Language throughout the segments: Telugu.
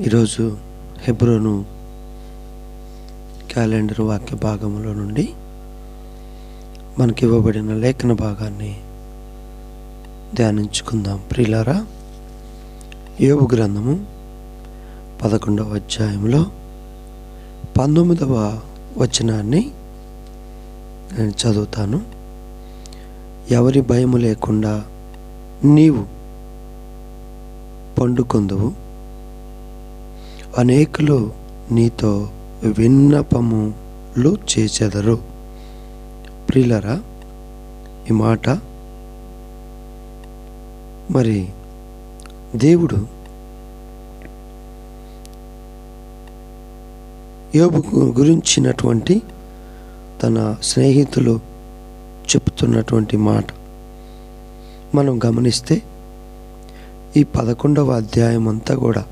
ఈరోజు హెబ్రోను క్యాలెండర్ వాక్య భాగంలో నుండి మనకి ఇవ్వబడిన లేఖన భాగాన్ని ధ్యానించుకుందాం. ప్రిలారా యోగు గ్రంథము పదకొండవ అధ్యాయంలో పంతొమ్మిదవ వచనాన్ని నేను చదువుతాను. ఎవరి భయము లేకుండా నీవు పండుకొందువు. అనేకులు నీతో విన్నపములు చేచెదరు. ప్రిలరా ఈ మాట మరి దేవుడు యోబు గురించినటువంటి తన స్నేహితులు చెప్తున్నటువంటి మాట. మనం గమనిస్తే ఈ పదకొండవ అధ్యాయం అంతా కూడా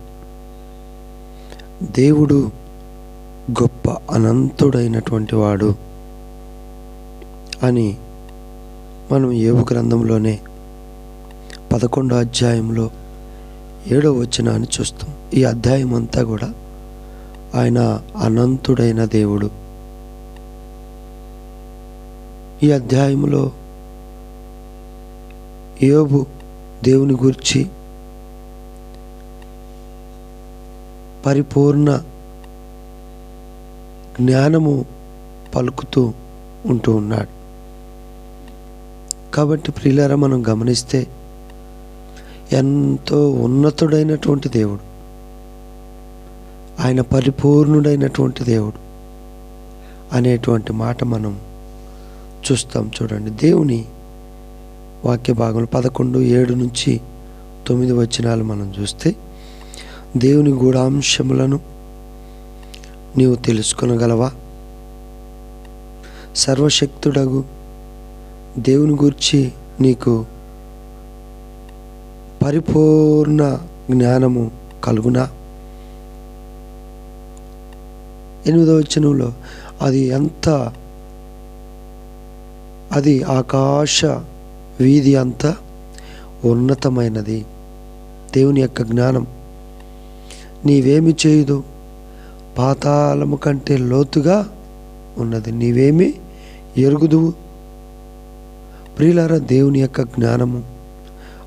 దేవుడు గొప్ప అనంతుడైనటువంటి వాడు అని మనం ఏవు గ్రంథంలోనే పదకొండో అధ్యాయంలో ఏడో వచనాన్ని చూస్తాం. ఈ అధ్యాయం అంతా కూడా ఆయన అనంతుడైన దేవుడు. ఈ అధ్యాయంలో యోబు దేవుని గురించి పరిపూర్ణ జ్ఞానము పలుకుతూ ఉంటూ ఉన్నాడు. కాబట్టి ప్రియులారా మనం గమనిస్తే ఎంతో ఉన్నతుడైనటువంటి దేవుడు. ఆయన పరిపూర్ణుడైనటువంటి దేవుడు అనేటువంటి మాట మనం చూస్తాం చూడండి. దేవుని వాక్య భాగంలో పదకొండు ఏడు నుంచి తొమ్మిది వచనాలు మనం చూస్తే దేవుని గూఢాంశములను నీవు తెలుసుకొనగలవా? సర్వశక్తుడగు దేవుని గురించి నీకు పరిపూర్ణ జ్ఞానము కలుగునా? ఎనిమిదవ వచనంలో అది ఎంత అది ఆకాశ వీధి అంత ఉన్నతమైనది. దేవుని యొక్క జ్ఞానం. నీవేమి చేయదు? పాతాళము కంటే లోతుగా ఉన్నది. నీవేమి ఎరుగుదువు? ప్రియులారా దేవుని యొక్క జ్ఞానము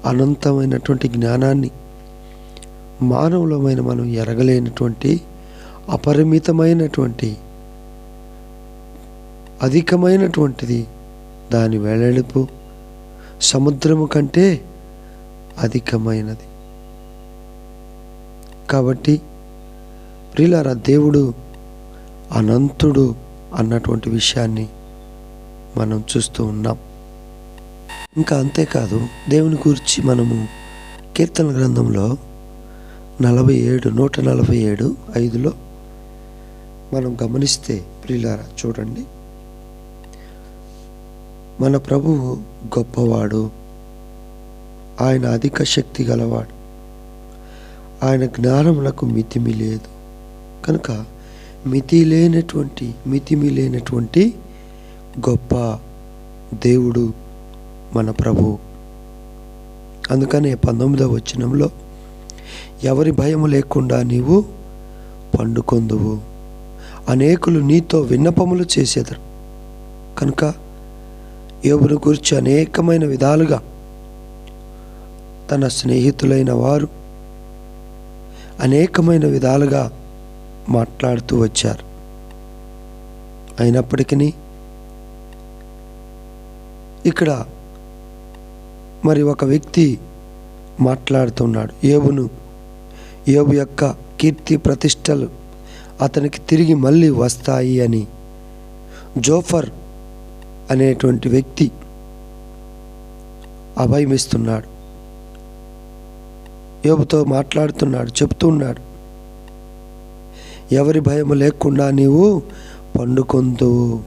అనంతమైనటువంటి జ్ఞానాన్ని మానవులమైన మనం ఎరగలేనటువంటి అపరిమితమైనటువంటి అధికమైనటువంటిది దాని వెడల్పు సముద్రము కంటే అధికమైనది. కాబట్టి ప్రియులారా దేవుడు అనంతుడు అన్నటువంటి విషయాన్ని మనం చూస్తూ ఉన్నాం. ఇంకా అంతేకాదు దేవుని గురించి మనము కీర్తన గ్రంథంలో నలభై ఏడు నూట నలభై ఏడు ఐదులో మనం గమనిస్తే ప్రియులారా చూడండి. మన ప్రభువు గొప్పవాడు ఆయన అధిక శక్తి గలవాడు. ఆయన జ్ఞానములకు మితిమి లేదు. కనుక మితి లేనటువంటి మితిమి లేనటువంటి గొప్ప దేవుడు మన ప్రభు. అందుకనే పంతొమ్మిదవ వచనంలో ఎవరి భయము లేకుండా నీవు పండుకొందువు. అనేకులు నీతో విన్నపములు చేసేదరు. కనుక యోబును గురించి అనేకమైన విధాలుగా తన స్నేహితులైన వారు అనేకమైన విధాలుగా మాట్లాడుతూ వచ్చారు. అయినప్పటికీ ఇక్కడ మరి ఒక వ్యక్తి మాట్లాడుతున్నాడు. ఏబును ఏబు యొక్క కీర్తి ప్రతిష్టలు అతనికి తిరిగి మళ్ళీ వస్తాయి అని. జోఫర్ అనేటువంటి వ్యక్తి అభయమిస్తున్నాడు. యోబుతో మాట్లాడుతున్నాడు చెప్తున్నాడు. ఎవరి భయం లేకుండా నీవు పండుకొందువు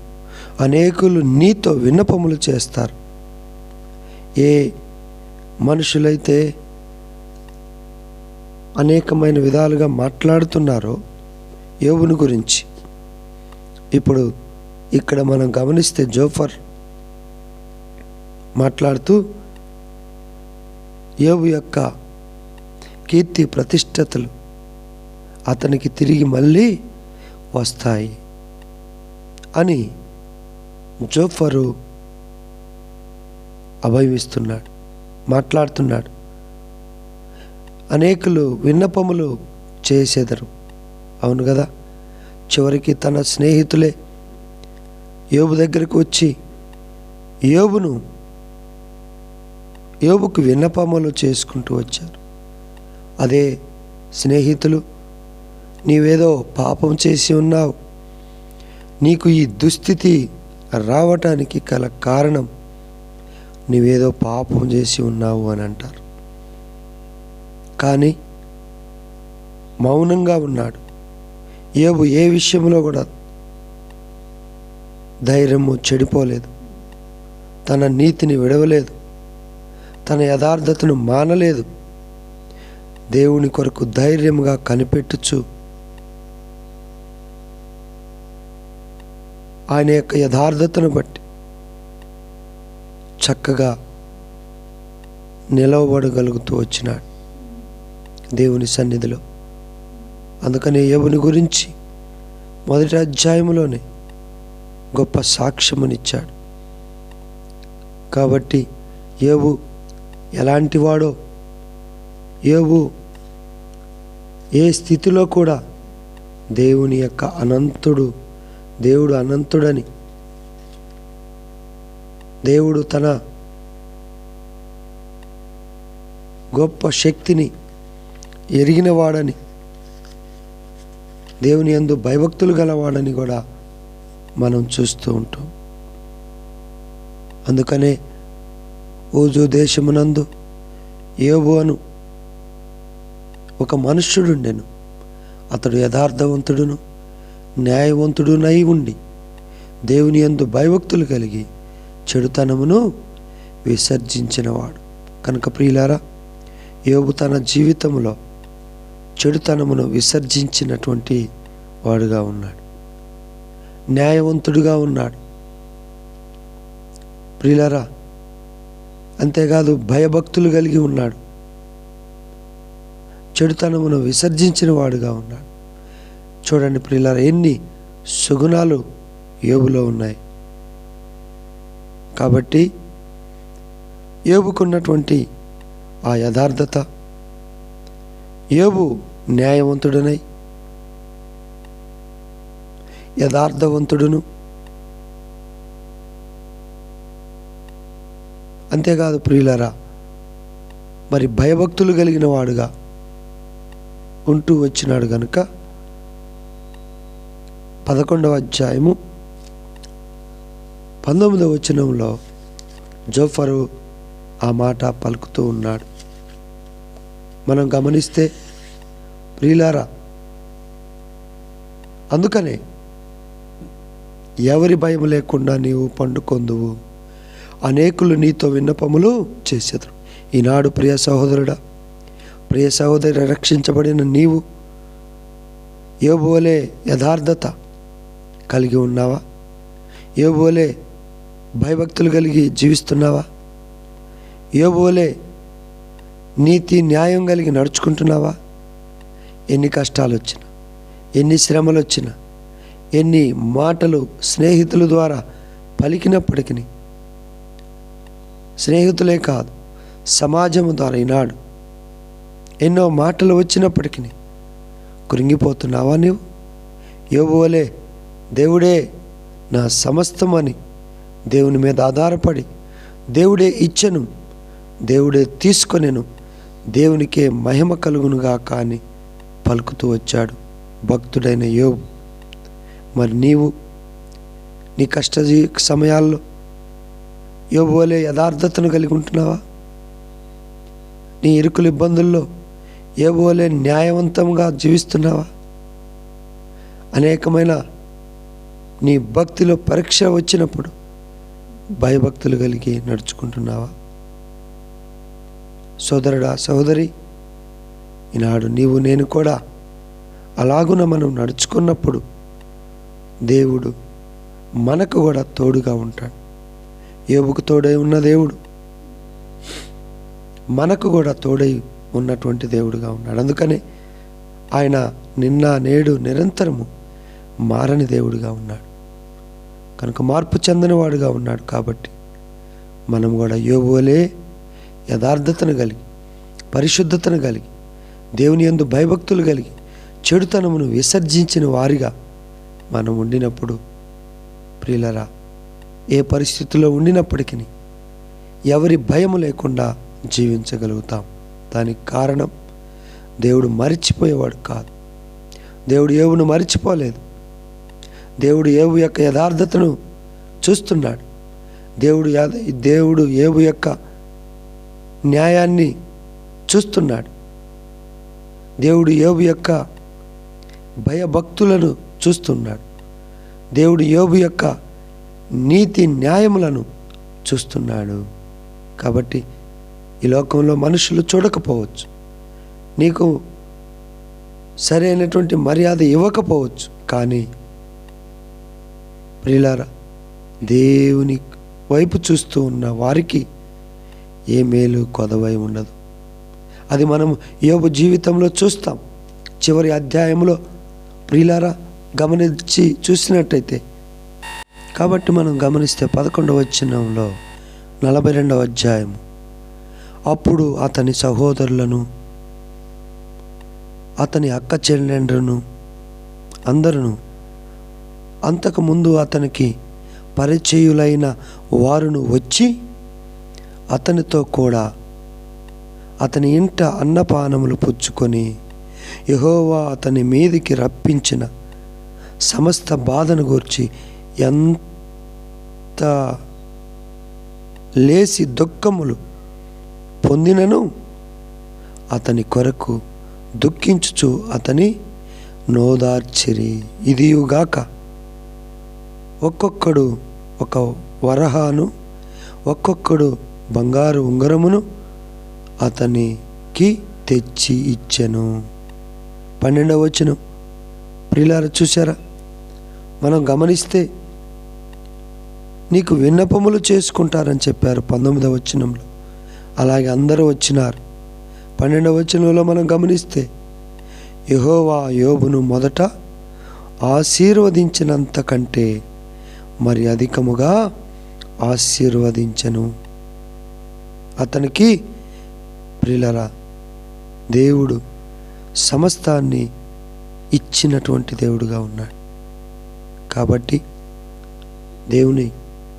అనేకులు నీతో విన్నపములు చేస్తారు. ఏ మనుషులైతే అనేకమైన విధాలుగా మాట్లాడుతున్నారో యోబుని గురించి. ఇప్పుడు ఇక్కడ మనం గమనిస్తే జోఫర్ మాట్లాడుతూ యోబు యొక్క కీర్తి ప్రతిష్టతలు అతనికి తిరిగి మళ్ళీ వస్తాయి అని జోఫరు అభయమిస్తున్నాడు మాట్లాడుతున్నాడు. అనేకులు విన్నపములు చేసేదరు. అవును కదా? చివరికి తన స్నేహితులే యోబు దగ్గరకు వచ్చి యోబును యోబుకు విన్నపములు చేసుకుంటూ వచ్చారు. అదే స్నేహితులు నీవేదో పాపం చేసి ఉన్నావు. నీకు ఈ దుస్థితి రావటానికి గల కారణం నీవేదో పాపం చేసి ఉన్నావు అని అంటారు. కానీ మౌనంగా ఉన్నాడు. ఏబు ఏ విషయంలో కూడా ధైర్యము చెడిపోలేదు. తన నీతిని విడవలేదు. తన యథార్థతను మానలేదు. దేవుని కొరకు ధైర్యంగా కనిపెట్టుచు ఆయన యొక్క యథార్థతను బట్టి చక్కగా నిలవబడగలుగుతూ వచ్చినాడు దేవుని సన్నిధిలో. అందుకనే యోబుని గురించి మొదటి అధ్యాయంలోనే గొప్ప సాక్ష్యమునిచ్చాడు. కాబట్టి ఏవు ఎలాంటి వాడో ఏ స్థితిలో కూడా దేవుని యొక్క అనంతుడు దేవుడు అనంతుడని దేవుడు తన గొప్ప శక్తిని ఎరిగినవాడని దేవుని యందు భయభక్తులు గలవాడని కూడా మనం చూస్తూ ఉంటాం. అందుకనే ఊజు దేశమునందు యోబు అను ఒక మనుష్యుడుండెను అతడు యథార్థవంతుడును న్యాయవంతుడునై ఉండి దేవుని యందు భయభక్తులు కలిగి చెడుతనమును విసర్జించినవాడు. కనుక ప్రియులారా యోగు తన జీవితంలో చెడుతనమును విసర్జించినటువంటి వాడుగా ఉన్నాడు. న్యాయవంతుడుగా ఉన్నాడు. ప్రియులారా అంతేకాదు భయభక్తులు కలిగి ఉన్నాడు. చెడుతనమును విసర్జించిన వాడుగా ఉన్నాడు. చూడండి ప్రియులారా ఎన్ని సుగుణాలు యోబులో ఉన్నాయి. కాబట్టి యోబుకున్నటువంటి ఆ యథార్థత యోబు న్యాయవంతుడనై యథార్థవంతుడును. అంతేకాదు ప్రియులరా మరి భయభక్తులు కలిగిన వాడుగా ఉంటూ వచ్చినాడు గనుక పదకొండవ అధ్యాయము పంతొమ్మిదవ వచనంలో జోఫరు ఆ మాట పలుకుతూ ఉన్నాడు. మనం గమనిస్తే ప్రియులారా అందుకనే ఎవరి భయం లేకుండా నీవు పండుకొందువు? అనేకులు నీతో విన్నపములు చేసేదరు. ఈనాడు ప్రియ సహోదరుడా ప్రియ సహోదరి రక్షించబడిన నీవు ఏబోలే యథార్థత కలిగి ఉన్నావా? ఏబోలే భయభక్తులు కలిగి జీవిస్తున్నావా? ఏబోలే నీతి న్యాయం కలిగి నడుచుకుంటున్నావా? ఎన్ని కష్టాలు వచ్చినా ఎన్ని శ్రమలు వచ్చినా ఎన్ని మాటలు స్నేహితుల ద్వారా పలికినప్పటికీ స్నేహితులే కాదు సమాజము ద్వారా ఈనాడు ఎన్నో మాటలు వచ్చినప్పటికీ కృంగిపోతున్నావా నీవు? యోబువలే దేవుడే నా సమస్తమని దేవుని మీద ఆధారపడి దేవుడే ఇచ్చను దేవుడే తీసుకొనెను దేవునికే మహిమ కలుగునుగా కానీ పలుకుతూ వచ్చాడు భక్తుడైన యోబు. మరి నీవు నీ కష్ట సమయాల్లో యోబు వలె యథార్థతను కలిగి ఉంటున్నావా? నీ ఇరుకుల ఇబ్బందుల్లో ఏవోలే న్యాయవంతంగా జీవిస్తున్నావా? అనేకమైన నీ భక్తిలో పరీక్ష వచ్చినప్పుడు భయభక్తులు కలిగి నడుచుకుంటున్నావా? సోదరుడా సోదరి ఈనాడు నీవు నేను కూడా అలాగున మనం నడుచుకున్నప్పుడు దేవుడు మనకు కూడా తోడుగా ఉంటాడు. ఏబుకు తోడై ఉన్న దేవుడు మనకు కూడా తోడై ఉన్నటువంటి దేవుడుగా ఉన్నాడు. అందుకనే ఆయన నిన్న నేడు నిరంతరము మారని దేవుడిగా ఉన్నాడు. కనుక మార్పు చెందనివాడుగా ఉన్నాడు కాబట్టి మనం కూడా యోగులే యథార్థతను కలిగి పరిశుద్ధతను కలిగి దేవుని యందు భయభక్తులు కలిగి చెడుతనమును విసర్జించిన వారిగా మనం ఉండినప్పుడు ప్రియులరా ఏ పరిస్థితిలో ఉండినప్పటికీ ఎవరి భయం లేకుండా జీవించగలుగుతాం. దానికి కారణం దేవుడు మరిచిపోయేవాడు కాదు. దేవుడు ఏవును మరిచిపోలేదు. దేవుడు ఏవు యొక్క యథార్థతను చూస్తున్నాడు. దేవుడు దేవుడు ఏవు యొక్క న్యాయాన్ని చూస్తున్నాడు. దేవుడు యోబు యొక్క భయభక్తులను చూస్తున్నాడు. దేవుడు యోబు యొక్క నీతి న్యాయములను చూస్తున్నాడు. కాబట్టి ఈ లోకంలో మనుషులు చూడకపోవచ్చు. నీకు సరైనటువంటి మర్యాద ఇవ్వకపోవచ్చు. కానీ ప్రియులారా దేవుని వైపు చూస్తూ ఉన్న వారికి ఏ మేలు కొదవై ఉండదు. అది మనం యోగు జీవితంలో చూస్తాం. చివరి అధ్యాయంలో ప్రియులారా గమనించి చూసినట్టయితే కాబట్టి మనం గమనిస్తే పదకొండవ వచ్చినంలో నలభై రెండవ అధ్యాయం అప్పుడు అతని సహోదరులను అతని అక్క చెల్లెండ్రును అందరును. అంతకుముందు అతనికి పరిచయులైన వారును వచ్చి అతనితో కూడా అతని ఇంట అన్నపానములు పుచ్చుకొని యహోవా అతని మీదికి రప్పించిన సమస్త బాధను గూర్చి ఎంత లేసి దుఃఖములు పొందినను. అతని కొరకు దుఃఖించుచు అతని నోదార్చిరి. ఇదియుగాక ఒక్కొక్కడు ఒక వరహాను ఒక్కొక్కడు బంగారు ఉంగరమును అతనికి తెచ్చి ఇచ్చెను. పన్నెండవ వచనం. ప్రిలార చూసారా మనం గమనిస్తే నీకు విన్నపములు చేసుకుంటారని చెప్పారు పంతొమ్మిదవ వచనంలో. అలాగే అందరూ వచ్చినారు. పన్నెండవ వచనంలో మనం గమనిస్తే యహోవా యోబును మొదట ఆశీర్వదించినంత కంటే మరి అధికముగా ఆశీర్వదించను. అతనికి ప్రిలరా దేవుడు సమస్తాన్ని ఇచ్చినటువంటి దేవుడుగా ఉన్నాడు. కాబట్టి దేవుని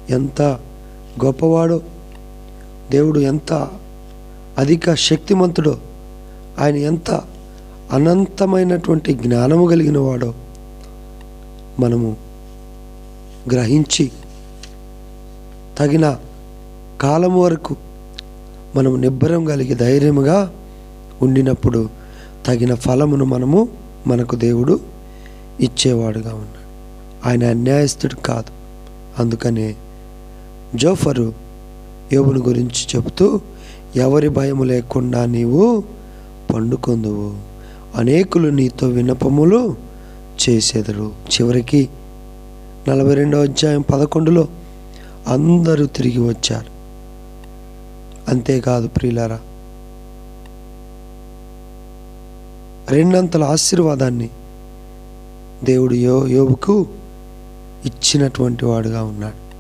ఎంత గొప్పవాడో దేవుడు ఎంత అధిక శక్తిమంతుడో ఆయన ఎంత అనంతమైనటువంటి జ్ఞానము కలిగిన వాడో మనము గ్రహించి తగిన కాలం వరకు మనము నిబ్బరం కలిగి ధైర్యముగా ఉండినప్పుడు తగిన ఫలమును మనము మనకు దేవుడు ఇచ్చేవాడుగా ఉన్నాడు. ఆయన అన్యాయస్తుడు కాదు. అందుకనే జోఫరు యోబుని గురించి చెబుతూ ఎవరి భయము లేకుండా నీవు పండుకొందువు. అనేకులు నీతో వినపములు చేసేదరు. చివరికి నలభై రెండవ అధ్యాయం పదకొండులో అందరూ తిరిగి వచ్చారు. అంతేకాదు ప్రియులారా రెండంతల ఆశీర్వాదాన్ని దేవుడు యో యోబుకు ఇచ్చినటువంటి వాడుగా ఉన్నాడు.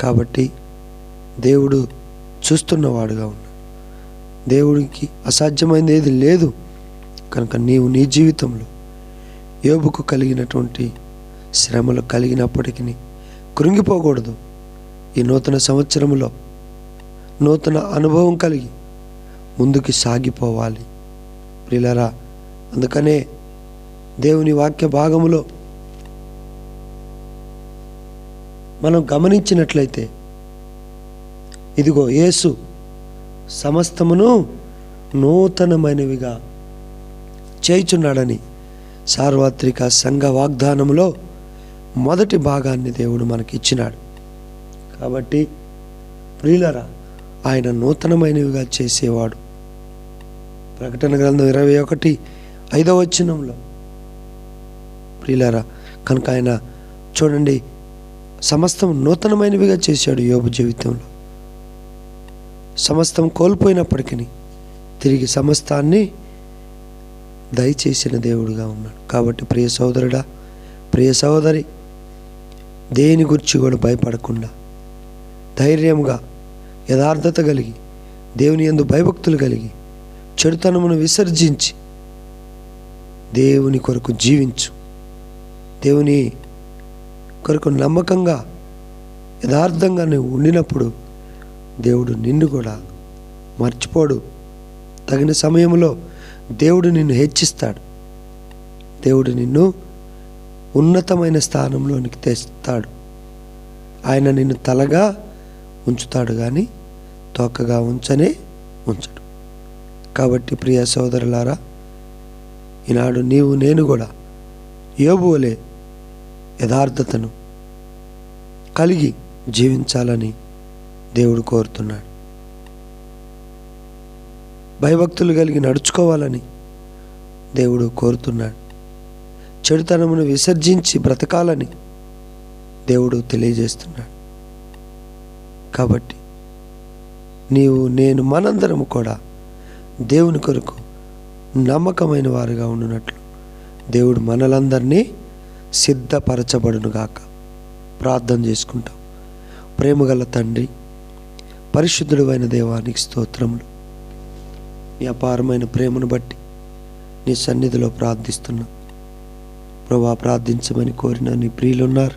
కాబట్టి దేవుడు చూస్తున్నవాడుగా ఉన్నాడు దేవుడికి అసాధ్యమైనది ఏది లేదు. కనుక నీవు నీ జీవితంలో యోబుకు కలిగినటువంటి శ్రమలు కలిగినప్పటికీ కృంగిపోకూడదు. ఈ నూతన సంవత్సరంలో నూతన అనుభవం కలిగి ముందుకు సాగిపోవాలి. ప్రిలరా అందుకనే దేవుని వాక్య భాగములో మనం గమనించినట్లయితే ఇదిగో యేసు సమస్తమును నూతనమైనవిగా చేయుచున్నాడని సార్వత్రిక సంఘ వాగ్దానములో మొదటి భాగాన్ని దేవుడు మనకి ఇచ్చినాడు కాబట్టి ప్రియులరా ఆయన నూతనమైనవిగా చేసేవాడు. ప్రకటన గ్రంథం ఇరవై ఒకటి ఐదవ వచనంలో. ప్రియులరా కనుక ఆయన చూడండి సమస్తం నూతనమైనవిగా చేశాడు యోబు జీవితంలో. సమస్తం కోల్పోయినప్పటికీ తిరిగి సమస్తాన్ని దయచేసిన దేవుడుగా ఉన్నాడు. కాబట్టి ప్రియ సోదరుడా ప్రియ సోదరి దేని గురించి కూడా భయపడకుండా ధైర్యంగా యథార్థత కలిగి దేవుని యందు భయభక్తులు కలిగి చెడుతనమును విసర్జించి దేవుని కొరకు జీవించు. దేవుని కొరకు నమ్మకంగా యథార్థంగా నువ్వు ఉండినప్పుడు దేవుడు నిన్ను కూడా మర్చిపోడు. తగిన సమయంలో దేవుడు నిన్ను హెచ్చిస్తాడు. దేవుడు నిన్ను ఉన్నతమైన స్థానంలోనికి తెస్తాడు. ఆయన నిన్ను తలగా ఉంచుతాడు కానీ తోకగా ఉంచనే ఉంచడు. కాబట్టి ప్రియ సోదరులారా ఈనాడు నీవు నేను కూడా యోబువలే యథార్థతను కలిగి జీవించాలని దేవుడు కోరుతున్నాడు. భయభక్తులు కలిగి నడుచుకోవాలని దేవుడు కోరుతున్నాడు. చెడుతనమును విసర్జించి బ్రతకాలని దేవుడు తెలియజేస్తున్నాడు. కాబట్టి నీవు నేను మనందరము కూడా దేవుని కొరకు నమ్మకమైన వారుగా ఉండునట్లు దేవుడు మనలందరినీ సిద్ధపరచబడునుగాక. ప్రార్థన చేసుకుంటాం. ప్రేమగల తండ్రి పరిశుద్ధుడు అయిన దేవానికి స్తోత్రములు. నీ అపారమైన ప్రేమను బట్టి నీ సన్నిధిలో ప్రార్థిస్తున్నా. ప్రభా ప్రార్థించమని కోరిన నీ ప్రియులున్నారు.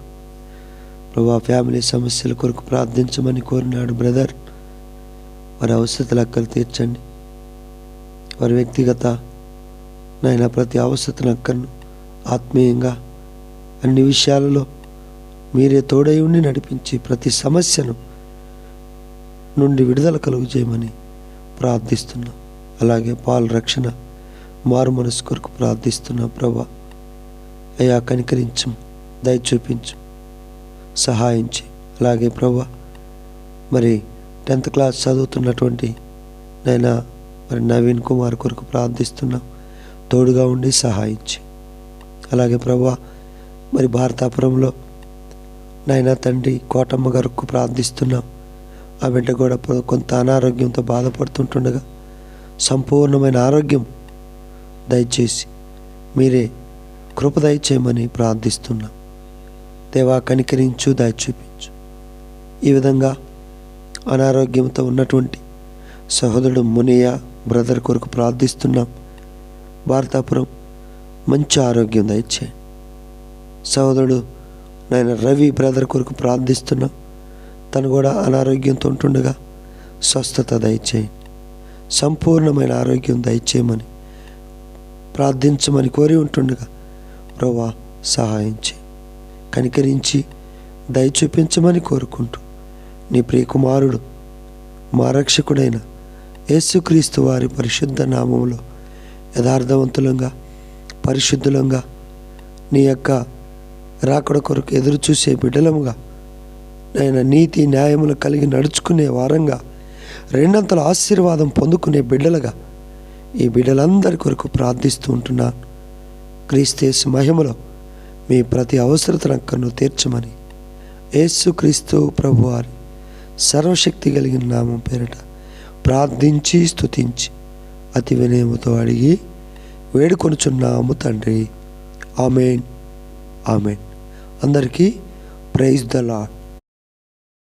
ప్రభా ఫ్యామిలీ సమస్యల కొరకు ప్రార్థించమని కోరినాడు బ్రదర్. వారి అవసరతలు అక్కలు తీర్చండి. వారి వ్యక్తిగత నాయన ప్రతి అవసరతను అక్కను ఆత్మీయంగా అన్ని విషయాలలో మీరే తోడై ఉండి నడిపించి ప్రతి సమస్యను నుండి విడుదల కలుగు చేయమని ప్రార్థిస్తున్నాం. అలాగే పాల రక్షణ మారు మనసు కొరకు ప్రార్థిస్తున్నా ప్రభా. అయ్యా కనికరించు దయ చూపించు సహాయించి అలాగే ప్రభా మరి టెన్త్ క్లాస్ చదువుతున్నటువంటి నైనా మరి నవీన్ కుమార్ కొరకు ప్రార్థిస్తున్నాం తోడుగా ఉండి సహాయించి అలాగే ప్రభా మరి భారతాపురంలో నాయనా తండ్రి కోటమ్మ గారికి ప్రార్థిస్తున్నాం ఆ బిడ్డ కూడా కొంత అనారోగ్యంతో బాధపడుతుంటుండగా సంపూర్ణమైన ఆరోగ్యం దయచేసి మీరే కృప దయచేయమని ప్రార్థిస్తున్నాం. దేవా కనికరించు దయ చూపించు ఈ విధంగా అనారోగ్యంతో ఉన్నటువంటి సహోదరుడు మునియ బ్రదర్ కొరకు ప్రార్థిస్తున్నాం. భారతాపురం మంచి ఆరోగ్యం దయచేయండి. సహోదరుడు నాయన రవి బ్రదర్ కొరకు ప్రార్థిస్తున్నాం. తను కూడా అనారోగ్యంతో ఉంటుండగా స్వస్థత దయచేయండి సంపూర్ణమైన ఆరోగ్యం దయచేయమని ప్రార్థించమని కోరి ఉంటుండగా ప్రభా సహాయించి కనికరించి దయ చూపించమని కోరుకుంటూ నీ ప్రియకుమారుడు మా రక్షకుడైన యేసుక్రీస్తు వారి పరిశుద్ధ నామంలో యథార్థవంతులంగా పరిశుద్ధులంగా నీ యొక్క రాకడ కొరకు ఎదురు చూసే బిడ్డలముగా నాయన నీతి న్యాయములు కలిగి నడుచుకునే వారంగా రెండంతల ఆశీర్వాదం పొందుకునే బిడ్డలుగా ఈ బిడ్డలందరి కొరకు ప్రార్థిస్తూ ఉంటున్నాను క్రీస్తేసు మహిమలో మీ ప్రతి అవసరతను తీర్చమని యేసు క్రీస్తు ప్రభువారి సర్వశక్తి కలిగిన నామం పేరిట ప్రార్థించి స్తుతించి అతి వినయముతో అడిగి వేడుకొనుచున్నాము తండ్రి. ఆమెన్. ఆమెన్. అందరికీ ప్రైజ్ ద లాడ్